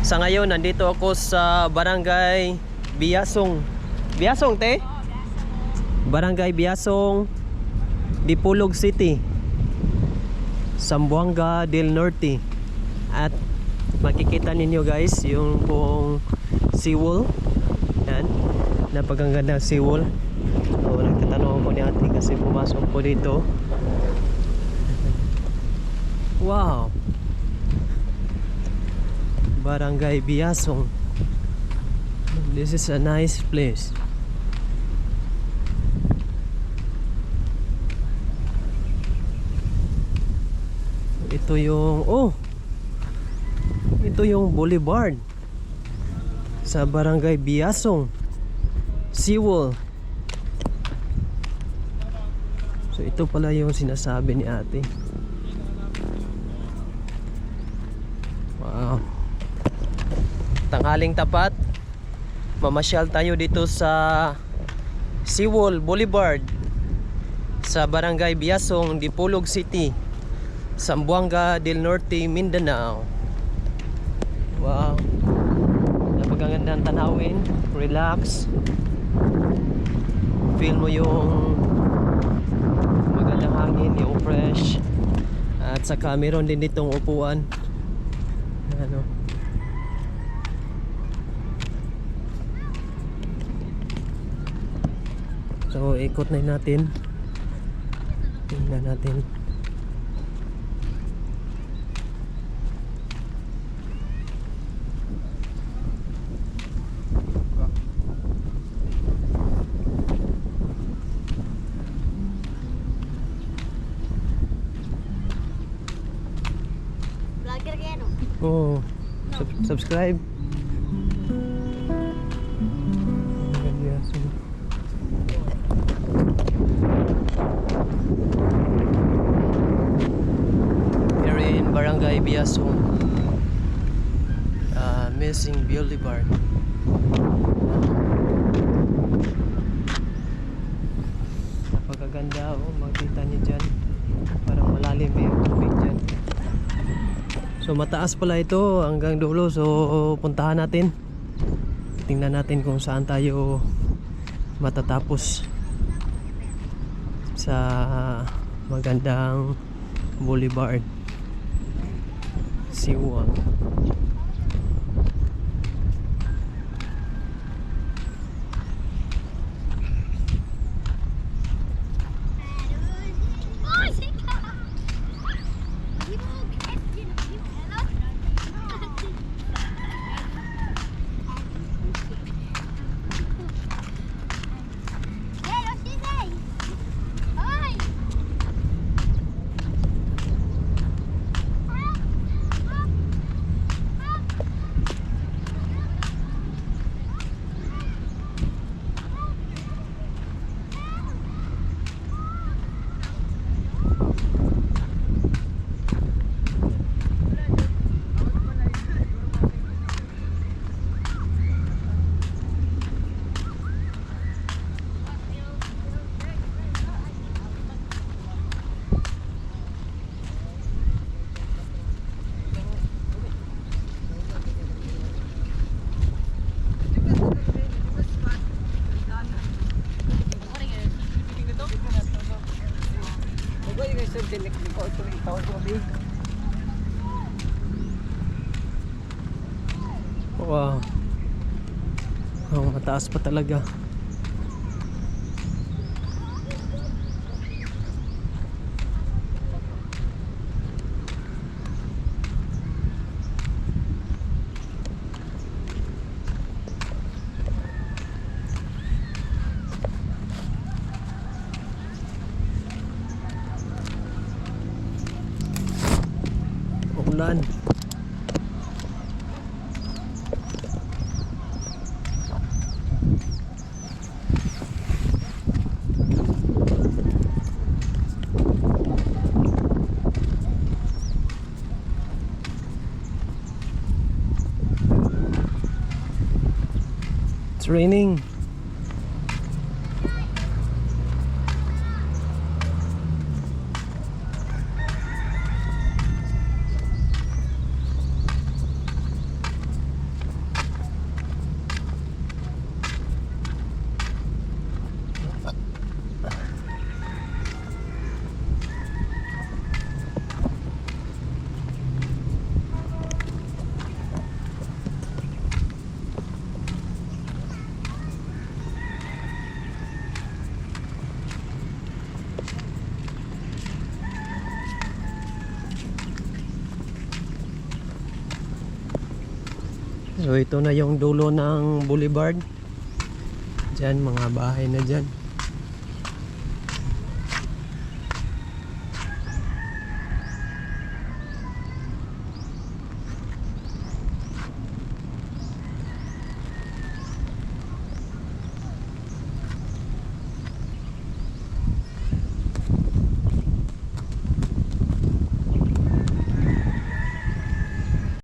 Sa ngayon, nandito ako sa Barangay Biasong. Biasong, te? Barangay Biasong, Dipulog City. Sambuanga del Norte. At makikita ninyo guys yung pong seawall. Yan. Napakaganda ng seawall. So, nagtatanong ako ni ate kasi pumasok ko dito. Wow! Barangay Biasong. This is a nice place. Ito yung oh. Ito yung boulevard sa Barangay Biasong. Seawall. So ito pala yung sinasabi ni Ate. Wow. Tanghaling tapat. Mamasyal tayo dito sa Seawall Boulevard sa Barangay Biasong, Dipolog City, Zamboanga del Norte, Mindanao. Wow. Napakaganda ang tanawin. Relax. Feel mo yung magandang hangin, yung fresh. At saka meron din ditong upuan. Ano? So, ikot na natin. Tingnan natin. Oh, sub- subscribe. Missing Boulevard. Napakaganda oh, makita niyo dyan. Parang malalim yung tubig dyan. So mataas pala ito hanggang dulo so puntahan natin. Tingnan natin kung saan tayo matatapos sa magandang boulevard. Siwang. Wow. Oh, mataas pa talaga. It's raining. So ito na yung dulo ng boulevard. Diyan mga bahay na dyan.